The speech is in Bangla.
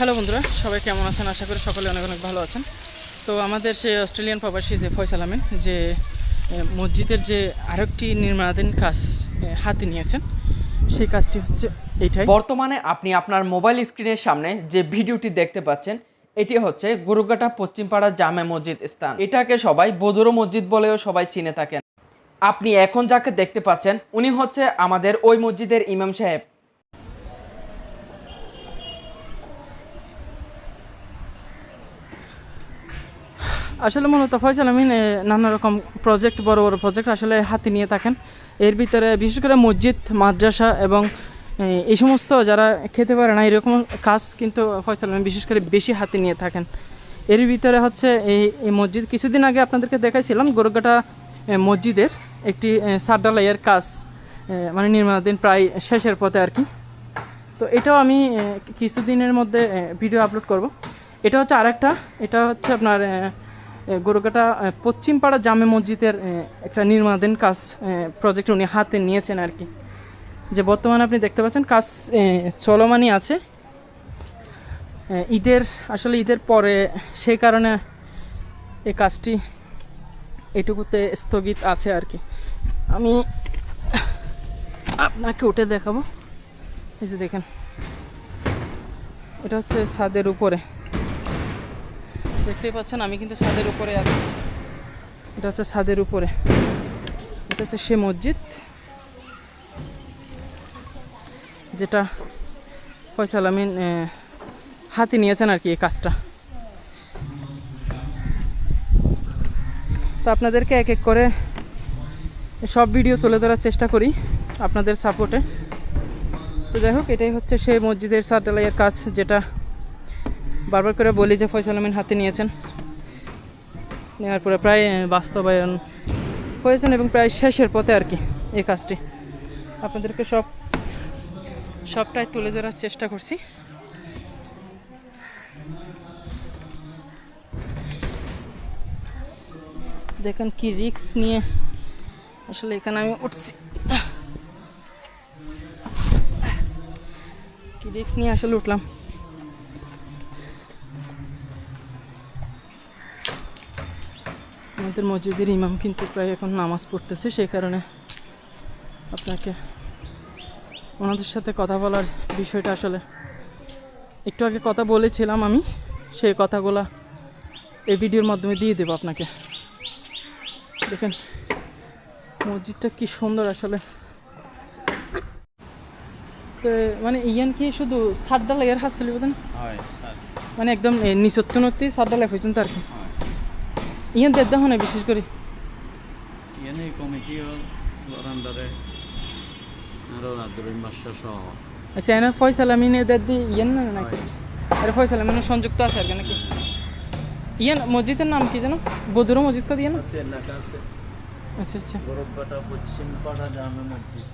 হ্যালো বন্ধুরা, সবাই কেমন আছেন? আশা করি সকলে অনেক অনেক ভালো আছেন। তো আমাদের সেই অস্ট্রেলিয়ান প্রবাসী যে ফয়সাল আমিন, যে মসজিদের যে আরেকটি নির্মাণাধীন কাজ হাতে নিয়েছেন, সেই কাজটি হচ্ছে এইটাই। বর্তমানে আপনি আপনার মোবাইল স্ক্রিনের সামনে যে ভিডিওটি দেখতে পাচ্ছেন, এটি হচ্ছে গুরুঘাটা পশ্চিমপাড়া জামে মসজিদ স্থান। এটাকে সবাই বদুরো মসজিদ বলেও সবাই চিনে থাকেন। আপনি এখন যাকে দেখতে পাচ্ছেন, উনি হচ্ছে আমাদের ওই মসজিদের ইমাম সাহেব। আসলে মূলত ফয়সাল আমিন নানা রকম প্রজেক্ট বড় বড় প্রজেক্ট আসলে হাতে নিয়ে থাকেন। এর ভিতরে বিশেষ করে মসজিদ মাদ্রাসা এবং এই সমস্ত যারা খেতে পারে না এরকম কাজ কিন্তু ফয়সাল আমিন বিশেষ করে বেশি হাতে নিয়ে থাকেন। এর ভিতরে হচ্ছে এই এই মসজিদ কিছুদিন আগে আপনাদেরকে দেখাইছিলাম গোরগাটা মসজিদের একটি এ, সারডালাইয়ের কাজ মানে নির্মাণাধীন প্রায় শেষের পথে আর কি। তো এটাও আমি কিছুদিনের মধ্যে ভিডিও আপলোড করব। এটা হচ্ছে আরেকটা এটা হচ্ছে আপনার গরুকাটা পশ্চিমপাড়া জামে মসজিদের একটা নির্মাণাধীন কাজ প্রজেক্ট উনি হাতে নিয়েছেন আর কি। যে বর্তমানে আপনি দেখতে পাচ্ছেন কাজ চলমানই আছে। ঈদের, আসলে ঈদের পরে সেই কারণে এই কাজটি এটুকুতে স্থগিত আছে আর কি। আমি আপনাকে উঠে দেখাবো। এই যে দেখেন, এটা হচ্ছে ছাদের উপরে। দেখতেই পাচ্ছেন, আমি কিন্তু ছাদের উপরে আছি। এটা হচ্ছে ছাদের উপরে। এটা হচ্ছে সে মসজিদ, যেটা ফয়সাল আমিন হাতে নিয়েছেন আর কি এই কাজটা। তো আপনাদেরকে এক এক করে সব ভিডিও তুলে ধরার চেষ্টা করি আপনাদের সাপোর্টে। তো যাই হোক, এটাই হচ্ছে সেই মসজিদের সাটালাইয়ের কাজ, যেটা বারবার করে বলি যে ফয়সাল আমিন হাতে নিয়েছেন। নেওয়ার পরে প্রায় বাস্তবায়ন হয়েছেন এবং প্রায় শেষের পথে আর কি এই কাজটি। আপনাদেরকে সব, সবটাই তুলে ধরার চেষ্টা করছি। দেখেন কি রিস্ক নিয়ে আসলে এখানে আমি উঠছি। কি রিস্ক নিয়ে আসলে উঠলাম। আমাদের মসজিদের ইমাম কিন্তু প্রায় এখন নামাজ পড়তেছে সেই কারণে আপনাকে ওনাদের সাথে কথা বলার বিষয়টা আসলে একটু আগে কথা বলেছিলাম আমি সেই কথাগুলা এই ভিডিওর মাধ্যমে দিয়ে দেবো আপনাকে। দেখেন মসজিদটা কি সুন্দর আসলে। তো মানে ইয়ান কি শুধু চলিব দেন? হয় স্যার মানে একদম নিচত্তনতি সাতডালাই পর্যন্ত আর কি। ইয়ান দেড় দেখো না বিশেষ করে ইয়ানি কমিটি আন্ডারে আরও আব্দুরিম বাদশাহ সহ আচ্ছা এনার ফয়সাল আমিন এদের দিয়ে ইয়ান না নাকি আরে ফয়সাল আমিন সংযুক্ত আছে আর কি নাকি ইয়ান মসজিদের নাম কি জানো বদুরো মসজিদ ইয়ান এলাকা আছে আচ্ছা আচ্ছা পশ্চিম পাড়া জামে মসজিদ